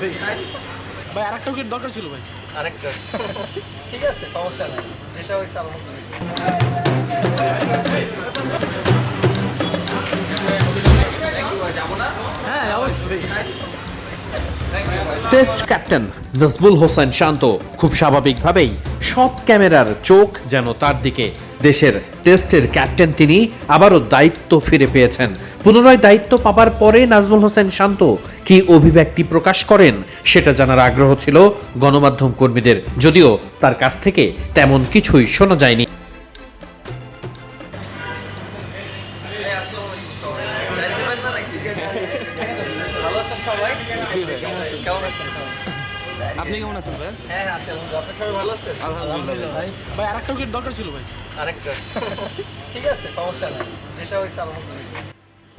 ভাই। আরেকটা উইকেট দরকার ছিল ভাই। আরেকটা। ঠিক আছে সমস্যা নেই। যেটা হয়েছে আলহামদুলিল্লাহ। হ্যাঁ অবশ্যই টেস্ট ক্যাপ্টেন নজবুল হোসেন শান্ত খুব স্বাভাবিকভাবেই সব ক্যামেরার চোখ যেন তার দিকে দেশের টেস্টের ক্যাপ্টেন তিনি আবারও দায়িত্ব ফিরে পেয়েছেন। পুনরায় দায়িত্ব পাবার পরে নাজমুল হোসেন শান্ত কি অভিব্যক্তি প্রকাশ করেন সেটা জানার আগ্রহ ছিল গণমাধ্যম কর্মীদের। যদিও তার কাছ থেকে তেমন কিছুই শোনা যায়নি। কেমন আছেন? আপনি কেমন আছেন ভাই? হ্যাঁ হ্যাঁ আছি। আপনার সবাই ভালো আছেন? আলহামদুলিল্লাহ ভাই। ভাই। আরেকটা উইকেট দরকার ছিল ভাই। আরেকটা। ঠিক আছে সমস্যা নেই। যেটা হয়েছে আলহামদুলিল্লাহ।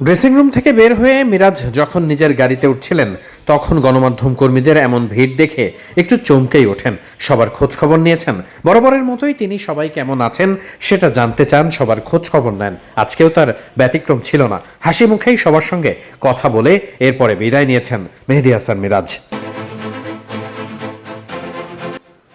ড্রেসিং রুম থেকে বের হয়ে মিরাজ যখন নিজের গাড়িতে উঠছিলেন তখন গণমাধ্যম কর্মীদের এমন ভিড় দেখে একটু চমকেই ওঠেন। সবার খোঁজ খবর নিয়েছেন। বরাবরের মতোই তিনি সবাই কেমন আছেন সেটা জানতে চান সবার খোঁজ খবর নেন। আজকেও তার ব্যতিক্রম ছিল না। হাসি মুখেই সবার সঙ্গে কথা বলে এরপরে বিদায় নিয়েছেন মেহেদি হাসান মিরাজ।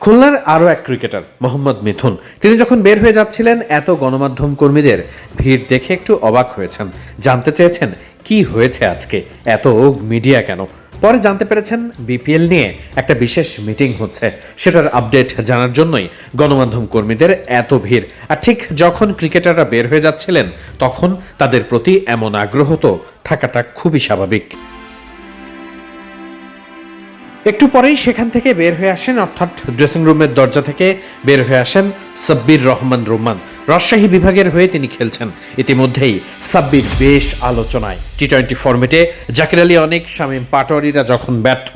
খুলনার আরও এক ক্রিকেটার, মোহাম্মদ মিথুন। তিনি যখন বের হয়ে যাচ্ছিলেন, এত গণমাধ্যম কর্মীদের ভিড় দেখে একটু অবাক হয়েছেন। জানতে চেয়েছেন, কি হয়েছে আজকে? এত মিডিয়া কেন? পরে জানতে পেরেছেন, বিপিএল নিয়ে একটা বিশেষ মিটিং হচ্ছে। সেটার আপডেট জানার জন্যই গণমাধ্যম কর্মীদের এত ভিড়। আর ঠিক যখন ক্রিকেটাররা বের হয়ে যাচ্ছিলেন, তখন তাদের প্রতি এমন আগ্রহ তো থাকাটা খুবই স্বাভাবিক। একটু পরেই সেখান থেকে বের হয়ে আসেন, অর্থাৎ ড্রেসিং রুমের দরজা থেকে বের হয়ে আসেন সাব্বির রহমান রুমান। রাজশাহী বিভাগের হয়ে তিনি খেলছেন। ইতিমধ্যেই সাব্বির বেশ আলোচনায়। টি টোয়েন্টি ফর্মেটে জাকির আলী, অনেক, শামীম পাটোয়ারিরা যখন ব্যর্থ,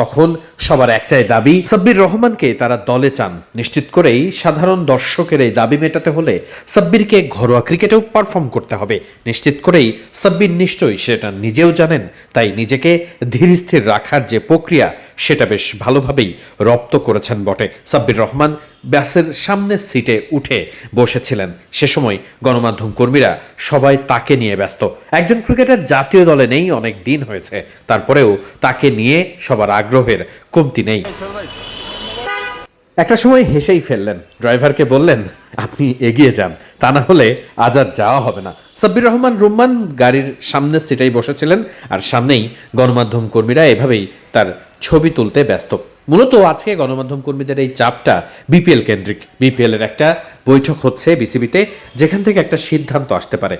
তখন সবার একটাই দাবি, সাব্বির রহমানকে তারা দলে চান। নিশ্চিত করেই সাধারণ দর্শকের এই দাবি মেটাতে হলে সাব্বিরকে ঘরোয়া ক্রিকেটেও পারফর্ম করতে হবে। নিশ্চিত করেই সাব্বির নিশ্চয়ই সেটা নিজেও জানেন। তাই নিজেকে ধীর স্থির রাখার যে প্রক্রিয়া সেটা বেশ ভালোভাবেই রপ্ত করেছেন বটে। সাব্বির রহমান ব্যাসের সামনের সিটে উঠে বসেছিলেন। সে সময় গণমাধ্যম কর্মীরা সবাই তাকে নিয়ে ব্যস্ত। একজন ক্রিকেটার জাতীয় দলে নেই, অনেক দিন হয়েছে। তারপরেও তাকে নিয়ে সবার আগ্রহের কমতি নেই। একটা সময় হেসেই ফেললেন। ড্রাইভারকে বললেন, আপনি এগিয়ে যান, তা না হলে আজ আর যাওয়া হবে না। সাব্বির রহমান রুম্মান গাড়ির সামনের সিটেই বসেছিলেন, আর সামনেই গণমাধ্যম কর্মীরা এভাবেই তার ছবি তুলতে ব্যস্ত। মূলত আজকে গণমাধ্যম কর্মীদের এই চাপটা বিপিএল কেন্দ্রিক। বিপিএল এর একটা বৈঠক হচ্ছে বিসিবিতে, যেখান থেকে একটা সিদ্ধান্ত আসতে পারে।